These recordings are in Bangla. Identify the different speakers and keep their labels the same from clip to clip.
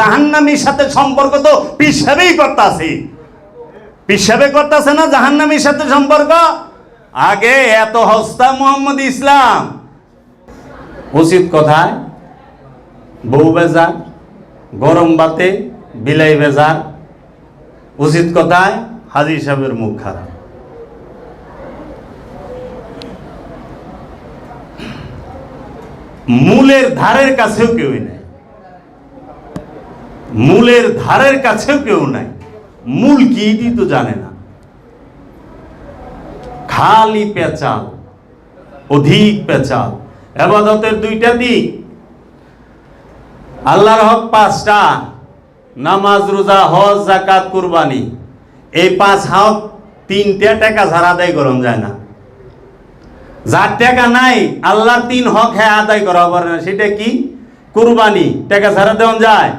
Speaker 1: জাহান্নামীর সাথে সম্পর্ক তো পিসাবেই করতেছে। পিসাবে করতেছে না জাহান্নামীর সাথে সম্পর্ক? আগে এত হস্তা মোহাম্মদ ইসলাম। উচিত কথায়, বউ বেজার, গরম বাতে, বিলাই বেজার। উচিত কথায়, হাজি সাহেবের মুখ খারাপ। মূলের ধারের কাছেও কেউ নেই। মূলের ধারের কাছেও কেউ নাই। মূল কি তো জানে না। খালি পেঁচাল, অধিক পেঁচাল। এবাদতের দুইটা দিক। আল্লাহর হক পাঁচটা, নামাজ, রোজা, হজ জাকাত কুরবানি। এই পাঁচ হক তিনটা টাকা ছাড়া আদায় করন যায় না। যার টাকা নাই, আল্লাহর তিন হক হ্যাঁ আদায় করা পারে না। সেটা কি? কুরবানি। টাকা ছাড়া দেওয়া যায়।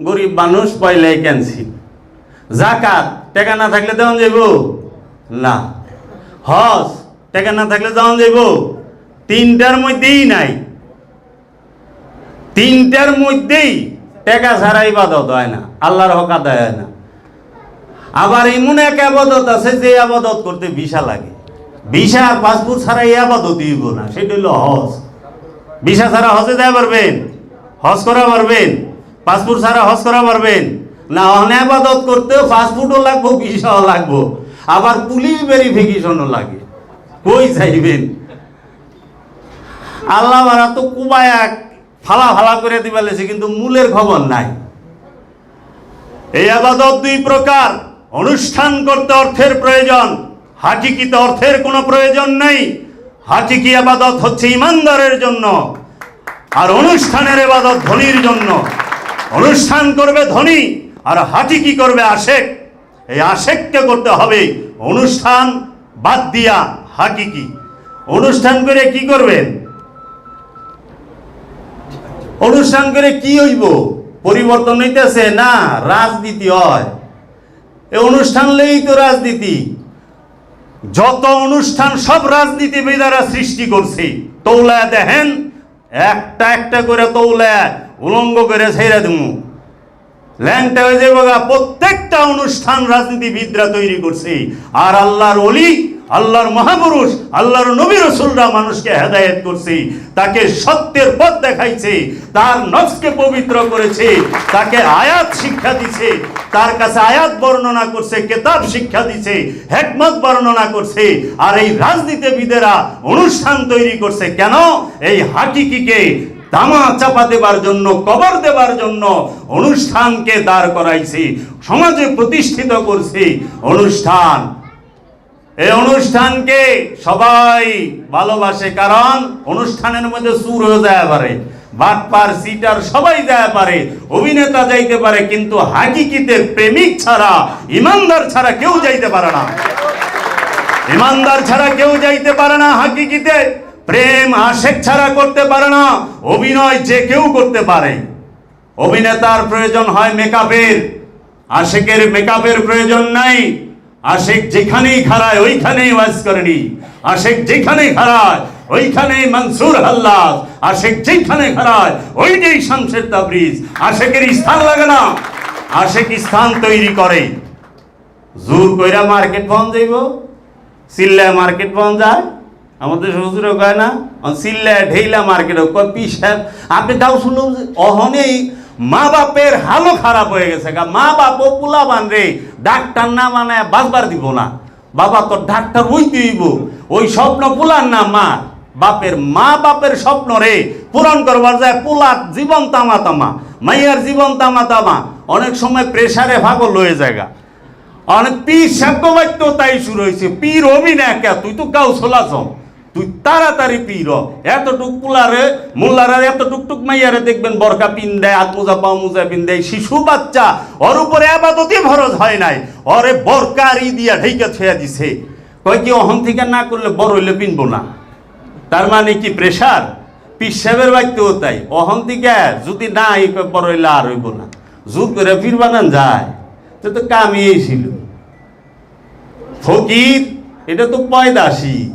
Speaker 1: গরিব মানুষ পয়লাই ক্যান্সিল জাকাত টাকা না থাকলে দেওয়া যাইব? না। হজ, টাকা না থাকলে দেওয়া যাইব? তিনটার মধ্যেই নাই। তিনটার মধ্যেই টাকা ছাড়া ইবাদত হয় না, আল্লাহর হক আদায় হয় না। আবার এমন এক আবাদত আছে যে আবাদত করতে ভিসা লাগে। ভিসা পাসপোর্ট ছাড়া এই আবাদত দিব না, সেটা হলো হজ। ভিসা ছাড়া হজে দেওয়া পারবেন, হজ করা পারবেন। পাসপোর্ট ছাড়া হজ করা পারবেন? না অনেক আবাদত করতেও পাসপোর্টও লাগবো, ভিসাও লাগবো। আবার পুলিশ ভেরিফিকেশনও লাগে। কই চাইবেন আল্লাহ মারা তো কুবায়া ফালা ফালা করে দিবা লেছে কিন্তু মূলের খবর নাই। এই আবাদত দুই প্রকার। অনুষ্ঠান করতে অর্থের প্রয়োজন, হাকিকিতে অর্থের কোনো প্রয়োজন নেই। হাকিকি আবাদত হচ্ছে ইমানদারের জন্য, আর অনুষ্ঠানের আবাদত ধনির জন্য। অনুষ্ঠান করবে ধনী, আর হাতি কি করবে আশেক? এই আশেককে করতে হবে। অনুষ্ঠান বাদ দিয়া হাকিকি অনুষ্ঠান করে কি করবেন? অনুষ্ঠান করে কি হইব? পরিবর্তন হইতেছে না, রাজনীতি হয়। এই অনুষ্ঠান লেই তো রাজনীতি। যত অনুষ্ঠান, সব রাজনীতিবিদারা সৃষ্টি করছে। তৌলা দেখেন, একটা একটা করে তৌলা উলঙ্গ করে ছেড়ে দেবো। ল্যাংটা হয়ে যাবে প্রত্যেকটা অনুষ্ঠান রাজনীতিবিদরা তৈরি করছে। আর আল্লাহর অলি আল্লাহর মহাপুরুষ, আল্লাহর নবী রসুলরা মানুষকে হেদায়েত করছে। তাকে সত্যের পথ দেখাইছে, তার নফসকে পবিত্র করেছে, তাকে আয়াত শিক্ষা দিছে, তার কাছে আয়াত বর্ণনা করছে, কেতাব শিক্ষা দিছে, হেকমত বর্ণনা করছে। আর এই রাজনীতিবিদেরা অনুষ্ঠান তৈরি করছে। কেন? এই হাকিকিকে তামা চাপা দেবার জন্য, কবর দেবার জন্য অনুষ্ঠানকে দাঁড় করাইছি, সমাজে প্রতিষ্ঠিত করছি। অনুষ্ঠান। এই অনুষ্ঠানকে সবাই ভালোবাসে, কারণ অনুষ্ঠানের মধ্যে সুর হয়ে যায় পারে, বাটপার, সিটার সবাই যায় পারে, অভিনেতা যাইতে পারে, কিন্তু হাকিকিতে প্রেমিক ছাড়া, ইমানদার ছাড়া কেউ যাইতে পারে না। ইমানদার ছাড়া কেউ যাইতে পারে না হাকিকিতে। প্রেম আশেক ছাড়া করতে পারে না, অভিনয় যে কেউ করতে পারে। অভিনেতার প্রয়োজন হয় মেকআপের, আশেকের মেকআপের প্রয়োজন নাই। আশেক যেখানেই খাড়ায়, ওইখানেই ওয়াজ করেনি। আশেক যেখানেই খাড়ায়, ওইখানেই মনসুর হাল্লাদ। আশেক যেখানে খাড়ায়, ওইটাই শামশের তাবরিজ। আশেকের স্থান লাগে না। আশেক স্থান তৈরি করে। জোর কইরা মার্কেট পাওয়া যাইব সিল্লায় মার্কেট পাওয়া যায়। আমাদের শ্বশুরও কয় না? সিল্লায় ঢেইলা মার্কেট কয় পি আপনি তাও শুনুন অহনেই মা বাপের হালও খারাপ হয়ে গেছে গা। মা বাপ পোলা বান রে, ডাক্তার না মানে বাজবার দিব না। বাবা তোর ডাক্তার হইতে হইব। ওই স্বপ্ন পোলার না মা বাপের মা বাপের স্বপ্ন রে, পূরণ করবার যায় পোলার জীবন তামা তামা মাইয়ার জীবন তামা তামা অনেক সময় প্রেসারে ভাগল হয়ে জায়গা অনেক পীর সাক্ষ্যবাক্য তাই শুরু হয়েছে, পীর হবি না তুই তো কাউ চলাছ তুই তাড়াতাড়ি পীর হ। এতটুক পুলারে, মোল্লারে এত টুকটুক মাইয়ারে দেখবেন, বরকা পিন দেয় হাত মোজা পা মোজা পিন দেয় শিশু বাচ্চা, ওর উপরে আবাদতি ফরজ হয় নাই। ওরে বরকার ই দিয়া ঢেকে ছুঁয়া দিছে। কয় কি অহন থেকে না করলে বড় হইলে পিনবো না? তার মানে কি প্রেশার? পিসাবের বাক্যও তাই। অহন থেকে যদি না এই বড় হইলে আর হইব না। জোর করে পীর বানান যায়। তো তো কামিয়েই ছিল। ফকির, এটা তো পয়দাসী।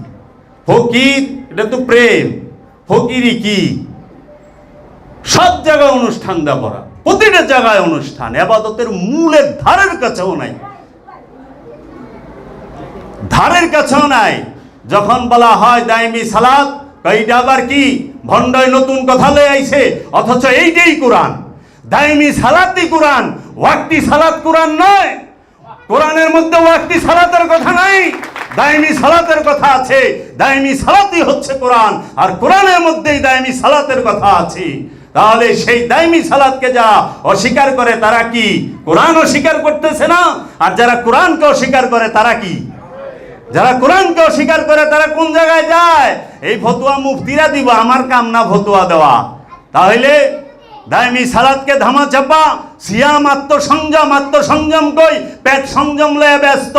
Speaker 1: ফকির, এটা তো প্রেম। ফকিরি কি? সব জায়গায় অনুষ্ঠান দেওয়া প্রতিটা জায়গায় অনুষ্ঠান। আবাদতের মূলের ধারের কাছেও নাই। ধারের কাছেও নাই। যখন বলা হয় দাইমি সালাদ এইটা আবার কি? ভণ্ডয় নতুন কথা লয়ে আইছে। অথচ এইটাই কোরআন। দাইমি সালাতই কোরআন। ওয়াক্তি সালাত কোরআন নয়। কোরআনের মধ্যে ওয়াক্তি সালাতের কথা নাই। দাইমি সালাতের কথা আছে দাইমি সালাতই হচ্ছে কোরআন, আর কোরআনের মধ্যেই দাইমি সালাতের কথা আছে। তাহলে সেই দাইমি সালাতকে যারা অস্বীকার করে তারা কি? কোরআন অস্বীকার করতেছে না? আর যারা কোরআনকে অস্বীকার করে তারা কি? যারা কোরআনকে অস্বীকার করে তারা কোন জায়গায় যায়? এই ফতুয়া মুফতিরা দিব, আমার কাম না ফতুয়া দেওয়া। তাহলে দায়মি সালাদকে ধামা চাপা, সিয়াম আত্মসংযম আত্মসংযম কই? পেট সংযম লয়ে ব্যস্ত।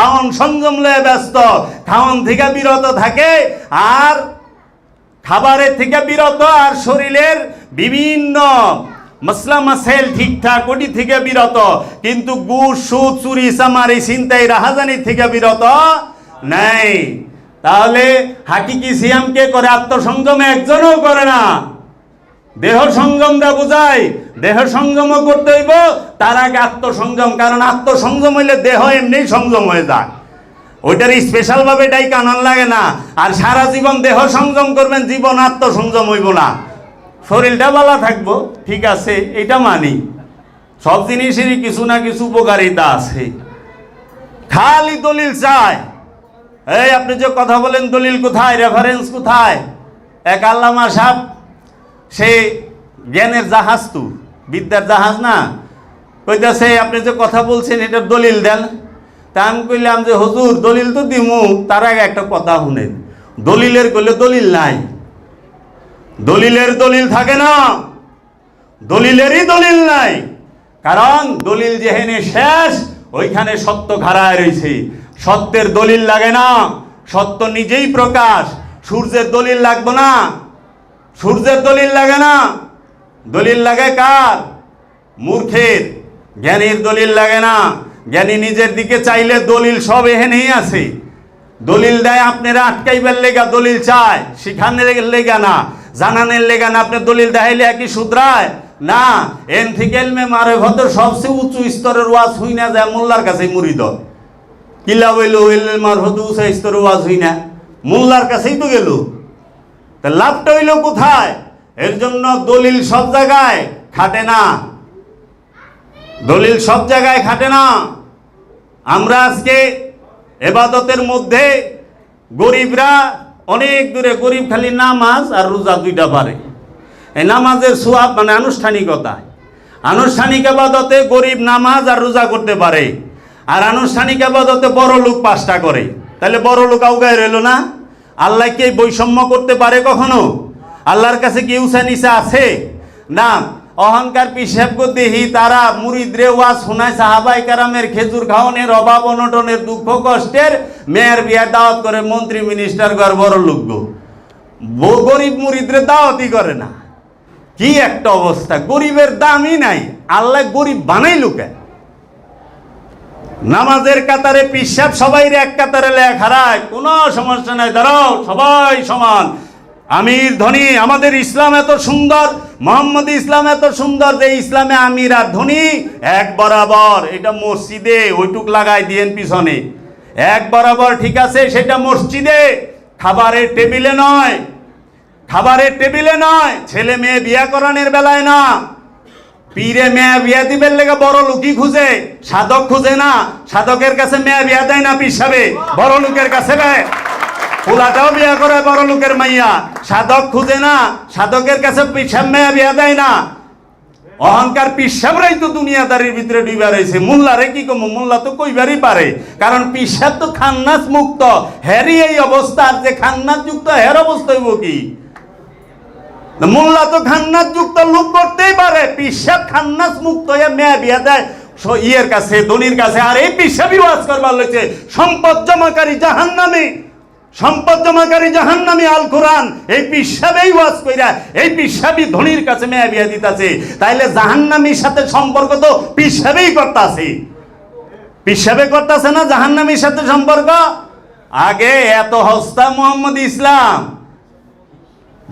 Speaker 1: খাওয়ান সংযম লয়ে ব্যস্ত। খাওয়ান থেকে বিরত থাকে আর খাবারের থেকে বিরত আর শরীরের বিভিন্ন মশলা মাসেল ঠিকঠাক ওটি থেকে বিরত। কিন্তু গুড়, সুদ, চুরি সামারি চিন্তাই রাহাজানি থেকে বিরত নাই। তাহলে হাকিকি সিয়াম কে করে আত্মসংযমে একজনও করে না। দেহ সংযম দা বোঝায় দেহ সংযমও করতে হইব, তার আগে আত্মসংযম, কারণ আত্মসংযম হইলে দেহ এমনি সংযম হয়ে যায়। ওইটার স্পেশাল ভাবে এটাই কানন লাগে না। আর সারা জীবন দেহ সংযম করবেন, জীবন আত্মসংযম হইব না। শরীরটা ভালো থাকব, ঠিক আছে, এটা মানি। সব জিনিসেরই কিছু না কিছু উপকারিতা আছে। খালি দলিল চায় এই, আপনি যে কথা বলেন, দলিল কোথায়? রেফারেন্স কোথায়? এক আল্লামা সাহেব সে জ্ঞানের জাহাজ তো, বিদ্যার জাহাজ না। কইতাছে, আপনি যে কথা বলছেন এটার দলিল দেন। তা আমি কইলাম যে, হুজুর, দলিল তো দিমু, তার আগে একটা কথা শুনেন। দলিলের কইলে দলিল নাই। দলিলের দলিল থাকে না। দলিলেরই দলিল নাই। কারণ দলিল যেখানে শেষ, ওইখানে সত্য খাড়ায় রয়েছে সত্যের দলিল লাগে না। সত্য নিজেই প্রকাশ। সূর্যের দলিল লাগবে না। সূর্যের দলিল লাগে না। দলিল লাগে কার? মূর্খের। জ্ঞানীর দলিল লাগে না। জ্ঞানী নিজের দিকে চাইলে দলিল সব এহেনেই আছে। দলিল দেয় আপনারা আটকাইবার লেগা দলিল চায়, শিখানের লেগা না, জানানের লেগা না, আপনি দলিল দেখাইলে একই শুধরায়? না, এন থেকে মারে ভদ্র, সবচেয়ে উঁচু স্তরের ওয়াজ হই না যায় মোল্লার কাছে মুড়িদ কিলা বইল মার হতে উঁচা স্তরের ওয়াজ হই না। মোল্লার কাছেই তো গেল। তা লাভটা হইল কোথায়? এর জন্য দলিল সব জায়গায় খাটে না। দলিল সব জায়গায় খাটে না। আমরা আজকে এবাদতের মধ্যে গরিবরা অনেক দূরে, গরিব খালি নামাজ আর রোজা দুইটা পারে। এই নামাজের সোয়াব মানে আনুষ্ঠানিকতা। আনুষ্ঠানিক আবাদতে গরিব নামাজ আর রোজা করতে পারে। আর আনুষ্ঠানিক আবাদতে বড় লোক পাঁচটা করে। তাহলে বড় লোক আউগায় রইল না? আল্লাহ কি বৈষম্য করতে পারে কখনো? আল্লাহর কাছে কি উষা নিচা আছে? না, অহংকার, পিসাব দেহি তারা মুরিদরে ওয়াজ শোনায় সাহাবাই কারামের খেজুর খাওয়ানোর অভাব, অনটনের দুঃখ, কষ্টের মেয়ের বিয়ার দাওয়াত করে মন্ত্রী মিনিস্টার ঘর বড় লোক গো। ব- গরিব মুরিদরে দাওয়াতই করে না। কি একটা অবস্থা, গরিবের দামই নাই। আল্লাহ গরিব বানাই লোকে নামাজের কাতারে পিসাব সবাই এক কাতারে লেখা রায় কোনো সমস্যা নাই, দাঁড়াও, সবাই সমান। আমির ধনী, আমাদের ইসলাম এত সুন্দর, মোহাম্মদ ইসলাম এত সুন্দর যে ইসলামে আমির আর ধনী এক বরাবর। এটা মসজিদে, ওইটুক লাগাই দিয়েন পিছনে। এক বরাবর ঠিক আছে, সেটা মসজিদে। খাবারের টেবিলে নয়। খাবারের টেবিলে নয়। ছেলে মেয়ে বিয়া করানোর বেলায় না। পীরে মেয়া বিয়া দিবেন লেগে বড় লোকই খুঁজে, সাধক খুঁজে না, সাধকের কাছে মেয়া বিয়া দেয় না পিসাবে বড় লোকের কাছে পোলাটাও বিয়া করে বড় লোকের মাইয়া, সাধক খুঁজে না, সাধকের কাছে পিসাব মেয়া বিয়া দেয় না। অহংকার পিসাবরাই তো দুনিয়াদারির ভিতরে ডুবা রয়েছে মোল্লারে কি কম, মোল্লা তো কইবারই পারে। কারণ পিসাব তো খান্নাস মুক্ত হ্যারি এই অবস্থা যে খান্নাস যুক্ত হের অবস্থা হইব কি? মোল্লা তো খান্নাস যুক্ত লোক পিসাব খান্নাস মুক্ত হয়ে মেয়া বিয়া দেয়। ইয়ের কাছে, ধনির কাছে, আর এই পিসাবই ওয়াজ করবার লইছে, সম্পদ জমাকারী জাহান নামে সম্পদ জমাকারী জাহান নামে আল কোরআন, এই পিসাবেই ওয়াজ কইরা, এই পিসাবই ধনির কাছে মেয়া বিয়া দিতাছে। তাইলে জাহান জাহান্নামীর সাথে সম্পর্ক তো পিসাবেই করতাছে। পিসাবে করতাছে না জাহান্নামীর সাথে সম্পর্ক? আগে এত হস্তা মোহাম্মদ ইসলাম।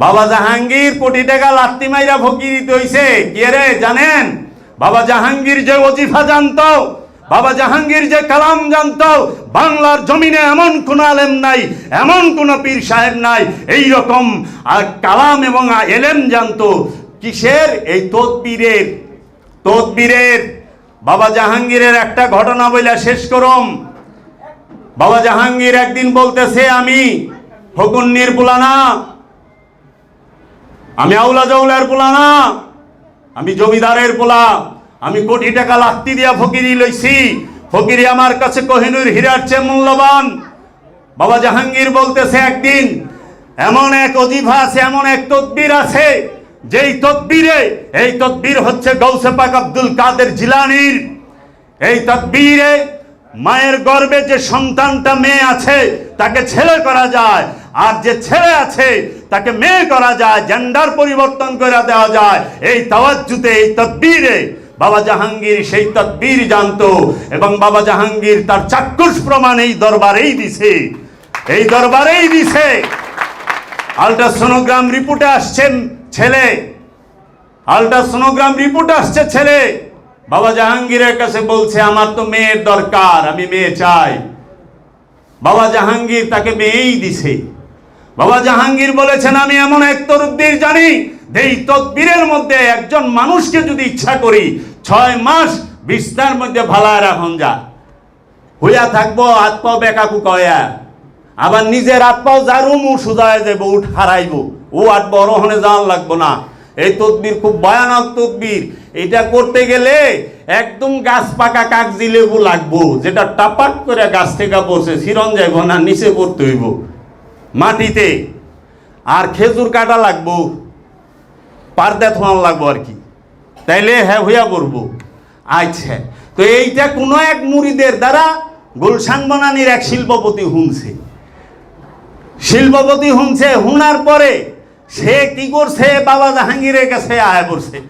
Speaker 1: বাবা জাহাঙ্গীর কোটি টাকা লাত্তি মাইরা ফকিরিত হইছে। কে রে, জানেন? বাবা জাহাঙ্গীর যে ওজিফা জানতো, বাবা জাহাঙ্গীর যে কালাম জানতো, বাংলার জমিনে এমন কোন আলেম নাই, এমন কোন পীর সাহেব নাই, এই রকম কালাম এবং এলেম জানত। কিসের? এই তদবীরের তদবীরের। বাবা জাহাঙ্গীরের একটা ঘটনা বইলা শেষ করম। বাবা জাহাঙ্গীর একদিন বলতেছে, আমি ফকুন্নির পুলানা আমি আউলা জাউলার পোলা না। আমি জমিদারের পোলা। আমি কোটি টাকা লাত্তি দিয়া ফকিরি লইছি। ফকিরি আমার কাছে কোহিনুর হীরার চেয়ে মূল্যবান। বাবা জাহাঙ্গীর বলতেছে একদিন, এমন এক অজিফা আছে, এমন এক তদবির আছে, যেই তদবিরে এই তদবির হচ্ছে গৌসে পাক আব্দুল কাদের জিলানির। এই তদবিরে মায়ের গর্ভে যে সন্তানটা মেয়ে আছে, তাকে ছেলে করা যায়। আর যে ছেলে আছে তাকে মেয়ে করা যায় জেন্ডার পরিবর্তন করে দেওয়া যায়। এই তাওয়াজ্জুতে, এই তদবিরে বাবা জাহাঙ্গীর সেই তদবির জানতো এবং বাবা জাহাঙ্গীর তার চাক্ষুষ প্রমাণ এই দরবারেই দিছে। এই দরবারেই দিছে। আলট্রাসোনোগ্রাম রিপোর্টে আসছেন ছেলে। আলট্রাসোনোগ্রাম রিপোর্ট আসছে ছেলে। বাবা জাহাঙ্গীরের কাছে বলছে, আমার তো মেয়ের দরকার, আমি মেয়ে চাই। বাবা জাহাঙ্গীর তাকে মেয়েই দিছে। বাবা জাহাঙ্গীর বলেছেন, আমি এমন এক তরুদ্দির জানি এই তদবিরের মধ্যে একজন মানুষকে যদি ইচ্ছা করি, ছয় মাস বিস্তার মধ্যে ভালায় রাখন যা। হইয়া থাকব, হাত পাও বেকাকু কয়া। আবার নিজের হাত পাও যারু মু সুদায় যাব উঠ হারাইব। ও আট বড় হনে যাওয়ার লাগবো না। এই তদবির খুব ভয়ানক তদবির এটা করতে গেলে একদম গাছ পাকা কাগজি লেবু লাগবো, যেটা টাপাক করে গাছ থেকে বসে সিরন যাইব না নিচে পড়তে হইব। মাটিতে। আর খেজুর কাটা লাগবো, পারদা থোয়ান লাগবো আর কি। তাইলে হ্যাঁ হইয়া পড়ব। আচ্ছা তো এইটা কোনো এক মুড়িদের দ্বারা গুলশান বনানির এক শিল্পপতি হুনছে। শিল্পপতি হুনছে, হুনার পরে সে কি করছে? বাবা জাহাঙ্গীরের কাছে আয় করছে।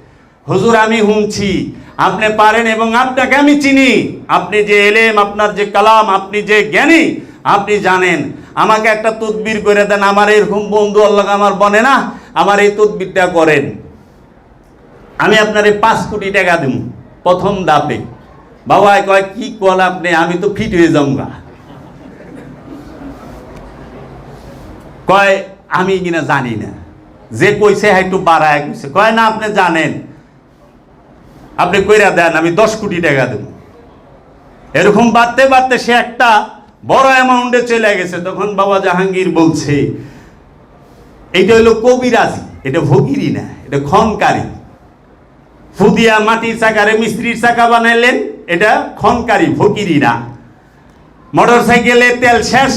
Speaker 1: হুজুর, আমি হুনছি। আপনি পারেন এবং আপনাকে আমি চিনি। আপনি যে এলেম, আপনার যে কালাম, আপনি যে জ্ঞানী, আপনি জানেন। আমাকে একটা তদবির করে দেন, আমার এরকম বন্ধু আল্লাহ আমার বনে না, আমার এই তদবিরটা করেন। আমি আপনার এই পাঁচ কোটি টাকা দিব, প্রথম দাপে বাবা কয়, কি কল আপনি? আমি তো ফিট হয়ে যাব কয়, আমি কিনা জানি না। যে কইছে হ্যাঁ একটু বাড়ায় কইছে। কয়, না, আপনি জানেন। আপনি কইরা দেন, আমি দশ কোটি টাকা দেব। এরকম বাড়তে বাড়তে সে একটা বড় অ্যামাউন্টে চলে গেছে, তখন বাবা জাহাঙ্গীর বলছে, এইটা হলো কবিরাজি, এটা ভগিরি না, এটা খনকারী ফুদিয়া মাটির চাকারে মিস্ত্রির চাকা বানাইলেন, এটা খনকারী ফকিরি না। মোটর সাইকেলে তেল শেষ,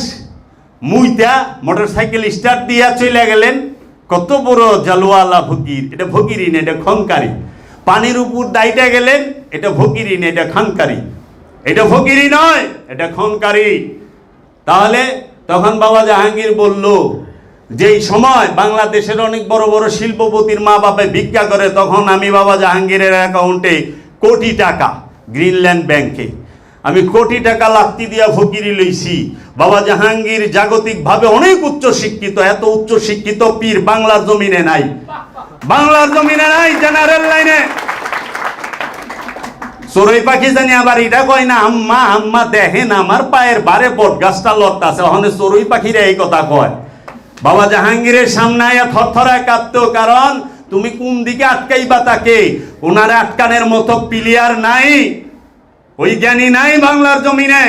Speaker 1: মুইতা মোটর সাইকেল স্টার্ট দিয়া চলে গেলেন, কত বড় জালওয়ালা ফকির এটা ফকিরি না, এটা খনকারী পানির উপর দাইটা গেলেন, এটা ফকিরি না, এটা খানকারী এটা ফকিরি নয়, এটা খনকারী। তাহলে তখন বাবা জাহাঙ্গীর বলল, যেই সময় বাংলাদেশের অনেক বড় বড় শিল্পপতির মা বাপে ভিক্ষা করে, তখন আমি বাবা জাহাঙ্গীরের অ্যাকাউন্টে কোটি টাকা গ্রিনল্যান্ড ব্যাংকে, আমি কোটি টাকা লাত্তি দিয়া ফকিরি লইছি। বাবা জাহাঙ্গীর জাগতিকভাবে অনেক উচ্চ শিক্ষিত, এত উচ্চ শিক্ষিত পীর বাংলার জমিনে নাই। বাংলার জমিনে নাই, জেনারেল লাইনে। চড়ুই পাখি জানি আবার এটা কয় না, আম্মা আম্মা, দেখেন আমার পায়ের বারে বট গাছটা লড়তা আছে ওখানে চড়ুই পাখিরা এই কথা কয়। বাবা জাহাঙ্গীরের সামনে আয়া থরথরায় কাঁদতো, কারণ তুমি কোন দিকে আটকাইবা তাকে? ওনার আটকানের মতো প্লেয়ার নাই, ওই জ্ঞানী নাই বাংলার জমিনে।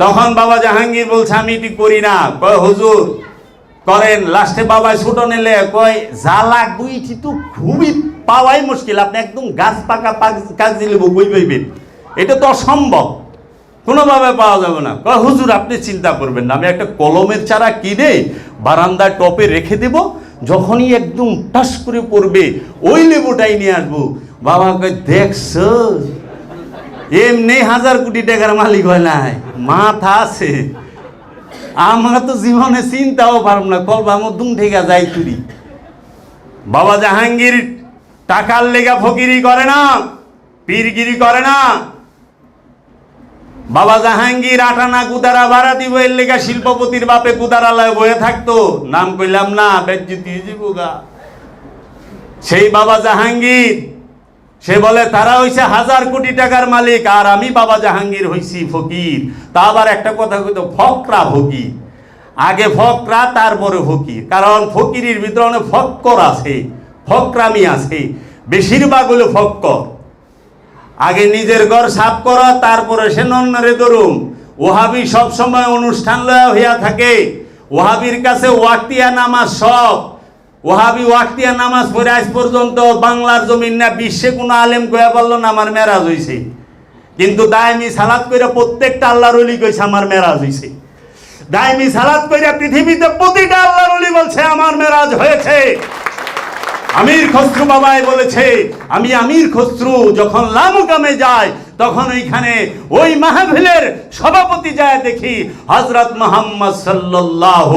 Speaker 1: তখন বাবা জাহাঙ্গীর বলছে, আমি এটি করি না। কয়, হুজুর, করেন। লাস্টে বাবা ছোট নিলে কয় যা লাগবো ইটি তো খুবই পাওয়াই মুশকিল, আপনি একদম গাছ পাকা কাজ দিলে বই পাইবেন। এটা তো অসম্ভব। কোনোভাবে পাওয়া যাবে না। হুজুর, আপনি চিন্তা করবেন না, আমি একটা কলমের চারা কিনে বারান্দার টপে রেখে দেব, যখনই একদম টাস করে পড়বে, ওই লেবুটাই নিয়ে আসব। বাবা কয় দেখছ এমনি হাজার কোটি টাকার মালিক হয় নাই, মাথা আছে। আমরা তো জীবনে চিন্তাও পারব না, কলবা আমার দুম ঠেকা যাই তুরি বাবা জাহাঙ্গীর টাকার লেগা ফকিরি করে না, পীরগিরি করে না। বাবা জাহাঙ্গীর আটানা কুদারা দিব এর লেগা শিল্পপতির বাপে কুদারালয় বয়ে থাকতো। নাম কইলাম না, বেজ্জুতি সেই বাবা জাহাঙ্গীর, সে বলে, তারা হইছে হাজার কোটি টাকার মালিক, আর আমি বাবা জাহাঙ্গীর হইছি ফকির। তা আবার একটা কথা কইতো, ফকরা ফকির। আগে ফকরা, তারপরে ফকির। কারণ ফকিরির ভিতরে অনেক ফক্কর আছে। ফকরামি আছে বেশিরভাগ হলো ফক্কর। আগে নিজের ঘর সাফ করা, তারপরে সে নন্নরে ধরুম। ওহাবি সব সময় অনুষ্ঠান লয়া হইয়া থাকে। ওহাবির কাছে ওয়াক্তিয়া নামাজ সব। ওহাবি ওয়াক্তিয়া নামাজ পড়ে আজ পর্যন্ত বাংলার জমিন না, বিশ্বে কোনো আলেম কয়া বলল না, আমার মেরাজ হইছে। কিন্তু দায়মি সালাদ করে প্রত্যেকটা আল্লাহর অলি কইছে, আমার মেরাজ হইছে। দায়মি সালাদ করে পৃথিবীতে প্রতিটা আল্লাহর অলি বলছে, আমার মেরাজ হয়েছে। আমির খসরু বাবাই বলেছে, আমি আমির খসরু, যখন লামুকামে যাই, তখন ওইখানে ওই মাহফিলের সভাপতি যায় দেখি হজরত মোহাম্মদ সাল্লাহ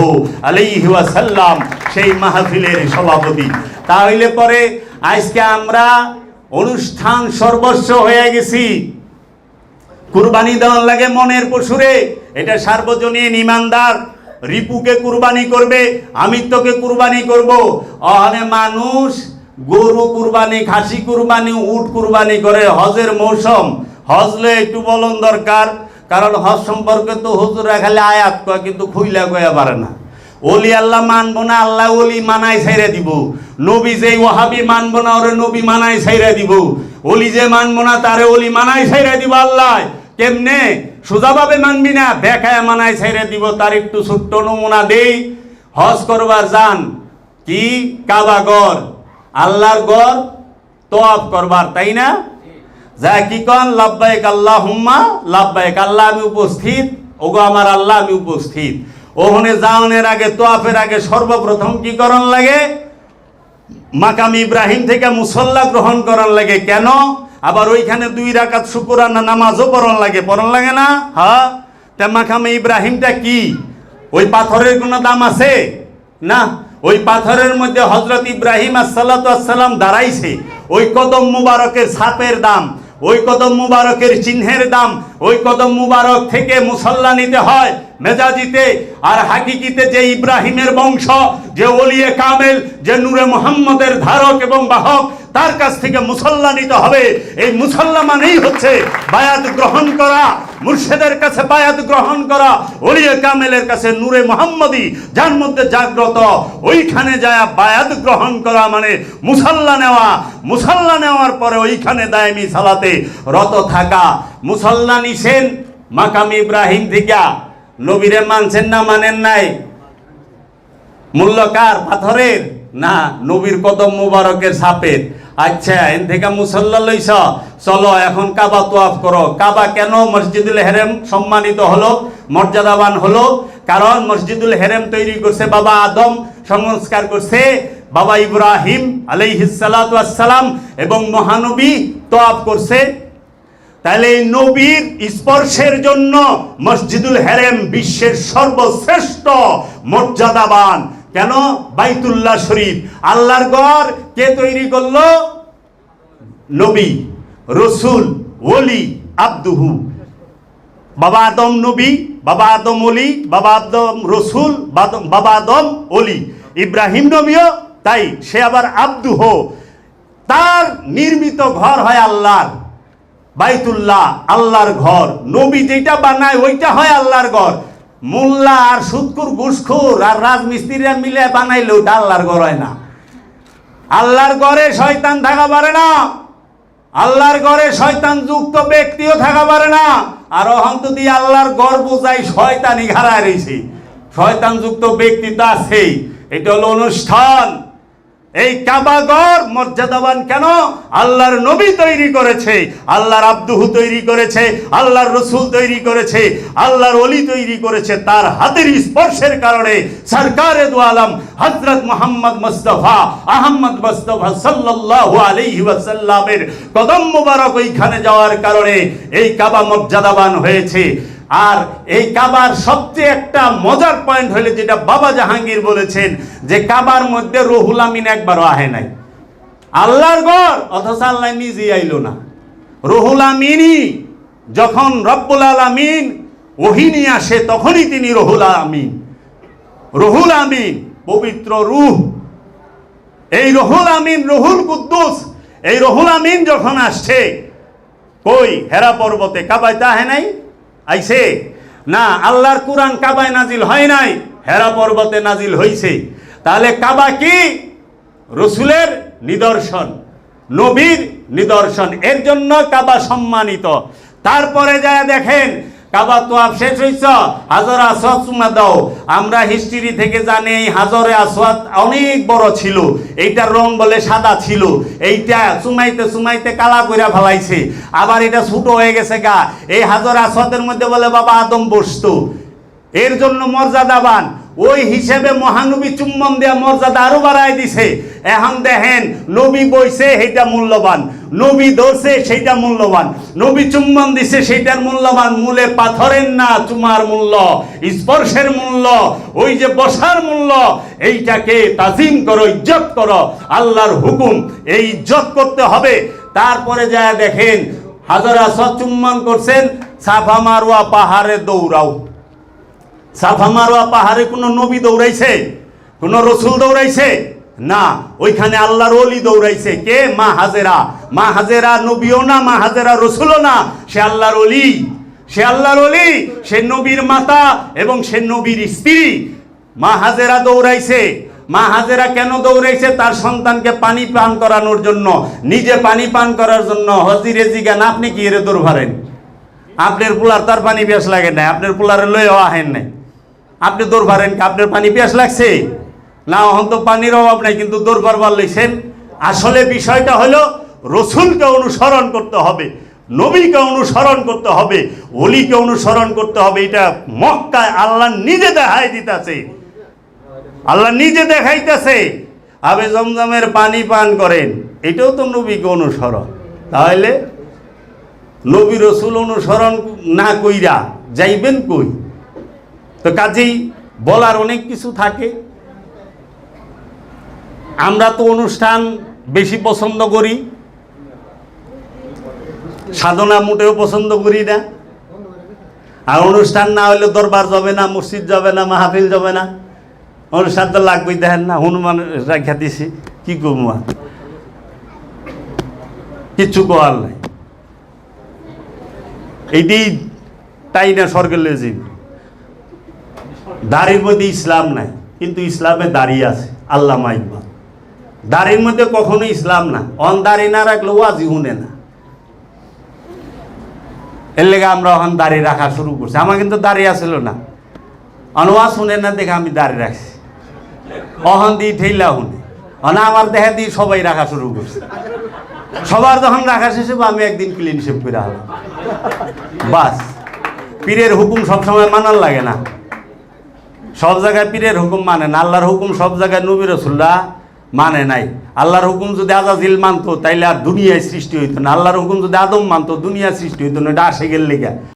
Speaker 1: আলাইহি ওয়াসাল্লাম, সেই মাহফিলের সভাপতি। তাহলে পরে আজকে আমরা অনুষ্ঠান সর্বস্ব হয়ে গেছি। কুরবানি দেওয়ার লাগে মনের পশুরে, এটা সার্বজনীন ইমানদার। রিপুকে কুরবানি করবে, আমিত্বকে কুরবানি করব। অহনে মানুষ গরু কুরবানি, খাসি কুরবানি, উট কুরবানি করে। হজের মৌসুম, হজলে একটু বলন দরকার, কারণ হজ সম্পর্কে তো হুজুরা খালি আয়াত কয়, কিন্তু খুইলা কয়া পারে না। অলি আল্লাহ মানবো না, আল্লাহ অলি মানাই ছাইরা দিব। নবী যে ওহাবি মানবো না, ওরে নবী মানাই ছাইরা দিব। অলি যে মানবো না, তারে অলি মানাই ছাইরা দিব আল্লাহ। কেমনে? সোজাভাবে মানবি না বেকায় মানাই ছাইরা দিব তার একটু ছোট্ট নমুনা দেই। হজ করবার যান, কি কাবা গড় আল্লাহর গড় তোয়াব করবার, তাই না? যা কি কন লাভবাইক আল্লাহ হুম্মা লাভবাইক আল্লাহ, আমি উপস্থিত। ওগো আমার আল্লাহ, আমি উপস্থিত। ওখানে যাওয়ানের আগে, তোয়াফের আগে সর্বপ্রথম কি করণ লাগে? মাকাম ইব্রাহিম থেকে মুসল্লা গ্রহণ করার লাগে। কেন? আবার ওইখানে দুই রাকাত শুকুরানা নামাজও পড়ন লাগে। পড়ন লাগে না? হ্যাঁ? তেমাখামে ইব্রাহিমটা কি? ওই পাথরের কোনো দাম আছে? না? ওই পাথরের মধ্যে হজরত ইব্রাহিম আসসালাম দাঁড়াইছে। ওই কদম মুবারকের সাপের দাম। ওই কদম মুবারকের চিহ্নের দাম, ওই কদম মুবারক থেকে মুসল্লা নিতে হয় মেজাজিতে, আর হাকিকিতে যে ইব্রাহিমের বংশ, যে ওলিয়ে কামেল, যে নূরে মোহাম্মদের ধারক এবং বাহক, তার কাছ থেকে মুসল্লা নিতে হবে। এই মুসল্লা মানেই হচ্ছে বায়াত গ্রহণ করা মুর্শেদের কাছে বায়াত গ্রহণ করা, ওলিয়ে কামেলের কাছে নূরে মোহাম্মদী, যার মধ্যে জাগ্রত, ওইখানে যায় বায়াত গ্রহণ করা মানে মুসল্লা নেওয়া। মুসল্লা নেওয়ার পরে ওইখানে দায়মি সালাতে রত থাকা। মুসল্লা নিছেন মাকাম ইব্রাহিম থেকে নবীরে মানছেন না, মানেন নাই। মূল্য কার পাথরের? না, নবীর কদম মুবারকের সাপের। আচ্ছা এন থেকে মুসল্লা লইছ চলো এখন কাবা তোয়াফ করো। কাবা কেন মসজিদুল হেরেম সম্মানিত হলো, মর্যাদাবান হলো? কারণ মসজিদুল হেরেম তৈরি করছে বাবা আদম, সংস্কার করছে বাবা ইব্রাহিম আলাইহিসালাম এবং মহানবী তোয়াফ করছে। তাহলে এই নবীর স্পর্শের জন্য মসজিদুল হেরেম বিশ্বের সর্বশ্রেষ্ঠ মর্যাদাবান। কেন? বাইতুল্লাহ শরীফ। আল্লাহর গড় কে তৈরি করল? নবী, রসুল, ওলি, আব্দুহু। বাবা আদম নবী, বাবা আদম অলি বাবা আদম রসুল বাবা আদম অলি ইব্রাহিম নবীও তাই, সে আবার আব্দুহ। তার নির্মিত ঘর হয় আল্লাহর। বাইতুল্লাহ, আল্লাহর ঘর। নবী যেটা বানায়, ওইটা হয় আল্লাহর ঘর। মোল্লা আর সুৎকুর গুসখুর আর রাজমিস্ত্রিরা মিলে বানাইলে ওটা আল্লাহর ঘর হয় না। আল্লাহর ঘরে শয়তান থাকা পারে না। আল্লাহর ঘরে শয়তান যুক্ত ব্যক্তিও থাকা পারে না। আর অহন্ত দিয়ে আল্লাহর ঘর বোঝাই শয়তানি ঘাড়ায় রয়েছে। শয়তান যুক্ত ব্যক্তি তো আছেই। এটা হলো অনুষ্ঠান। এই কাবাগর মর্যাদাবান কেন? আল্লাহর নবী তৈরি করেছে, আল্লাহর আব্দুহু তৈরি করেছে, আল্লাহর রসুল তৈরি করেছে, আল্লাহর অলি তৈরি করেছে, তার হাতের স্পর্শের কারণে সরকারে দু আলম হজরত মোহাম্মদ মুস্তফা আহম্মদ মুস্তফা সাল্লাল্লাহু আলাইহি ওয়াসাল্লামের কদম মুবারক ওইখানে যাওয়ার কারণে এই কাবা মর্যাদাবান হয়েছে। আর এই কাবার সবচেয়ে একটা মজার পয়েন্ট হলে যেটা বাবা জাহাঙ্গীর বলেছেন যে কাবার মধ্যে রহুল আমিন একবারও আহে নাই। আল্লাহর ঘর, অথচ আল্লাহ নিজেই আইলো না। রহুল আমিনই যখন রব্বুল আলামিন ওহি নিয়ে আসে, তখনই তিনি রহুল আমিন। রহুল আমিন, পবিত্র রুহ। এই রহুল আমিন, রহুল কুদ্দুস, এই রহুল আমিন যখন আসছে, কই? হেরা পর্বতে কাবায় তাহে নাই? আইছে? না, আল্লাহর কুরআন কাবায় নাজিল হয় নাই, হেরা পর্বতে নাজিল হইছে। তাহলে কাবা কি? রসুলের নিদর্শন, নবীর নিদর্শন। এর জন্য কাবা সম্মানিত। তারপরে যায় দেখেন কাবা তো আপ শেষ হইছ, হাজর আসওয়াদ চুমা দাও। আমরা হিস্ট্রি থেকে জানি এই হাজরে আসওয়াদ অনেক বড় ছিল। এইটার রং বলে সাদা ছিল। এইটা চুমাইতে চুমাইতে কালা কইরা ফেলাইছে। আবার এটা ছোট হয়ে গেছে গা। এই হাজর আসওয়াদের মধ্যে বলে বাবা আদম বসতো। এর জন্য মর্যাদাবান। ওই হিসেবে মহানবী চুম্বন দেয়া মর্যাদা আরও বাড়াই দিছে। এখন দেখেন, নবী বইছে সেইটা মূল্যবান, নবী ধরছে সেইটা মূল্যবান, নবী চুম্বন দিছে সেইটার মূল্যবান, মূলে পাথরের না চুমার মূল্য, স্পর্শের মূল্য, ওই যে বসার মূল্য, এইটাকে তাজিম করো, ইজ্জত করো, আল্লাহর হুকুম, এই ইজ্জত করতে হবে। তারপরে যা দেখেন, হাজারা চুম্বন করছেন, সাফা মারোয়া পাহাড়ে দৌড়াও। সাফা মারোয়া পাহাড়ে কোনো নবী দৌড়াইছে? কোনো রসুল দৌড়াইছে? না, ওইখানে আল্লাহর অলি দৌড়াইছে। কে? মা হাজেরা। মা হাজেরা নবীও না, মা হাজেরা রসুলও না। সে আল্লাহর অলি সে আল্লাহর অলি সে নবীর মাতা এবং সে নবীর স্ত্রী। মা হাজেরা দৌড়াইছে। মা হাজেরা কেন দৌড়াইছে? তার সন্তানকে পানি পান করানোর জন্য। নিজে পানি পান করার জন্য। হজিরে জিগান, আপনি কি এর দৌড় ভারেন আপনার পোলার তার পানি বেশ লাগে না আপনার পোলারে লয়ে আহেন নাই। আপনি দৌড় পারেন আপনার পানি পিয়াস লাগছে? না অহন তো পানির অভাব নাই, কিন্তু দৌড় পারবার লইছেন আসলে বিষয়টা হলো, রসুলকে অনুসরণ করতে হবে, নবীকে অনুসরণ করতে হবে অলিকে অনুসরণ করতে হবে, এটা মক্কায় আল্লাহ নিজে দেখাই দিতেছে। আল্লাহ নিজে দেখাইতেছে। আবে জমজমের পানি পান করেন, এটাও তো নবীকে অনুসরণ। তাহলে নবী রসুল অনুসরণ না কইরা যাইবেন কই? তো কাজেই বলার অনেক কিছু থাকে। আমরা তো অনুষ্ঠান বেশি পছন্দ করি। সাধনা মোটেও পছন্দ করি না। আর অনুষ্ঠান না হলে দরবার যাবে না, মসজিদ যাবে না, মাহফিল যাবে না। অনুষ্ঠান তো লাগবেই, দেখেন না, হনুমান রাখা দিছি, কি করব আর? কিচ্ছু করার নাই। এইটি তাই না স্বর্গের লেজি দাড়ির মধ্যে ইসলাম নাই, কিন্তু ইসলামে দাঁড়িয়ে আছে আল্লাহ ইকবাল। দাড়ির মধ্যে কখনো ইসলাম না অন দাড়ি না রাখলে ওয়াজি শুনে না। এর লেগে আমরা এখন দাড়ি রাখা শুরু করছি। আমার কিন্তু দাঁড়িয়ে আসলো না। অনওয়া শুনে না দেখে আমি দাড়ি রাখছি। অহন দিয়ে ঠেলা শুনে অনা আমার দেখা দিয়ে সবাই রাখা শুরু করছে। সবার যখন রাখা শেষ আমি একদিন ক্লিন শেপ করে হলাম বাস। পীরের হুকুম সবসময় মানার লাগে না। সব জায়গায় পীরের হুকুম মানে না, আল্লাহর হুকুম সব জায়গায় নবী রসুল্লাহ মানে নাই। আল্লাহর হুকুম যদি আজাজিল মানতো, তাইলে আর দুনিয়ায় সৃষ্টি হইতো না। আল্লাহর হুকুম যদি আদম মানতো দুনিয়া সৃষ্টি হইতো না, এটা আসে গেল লেগে।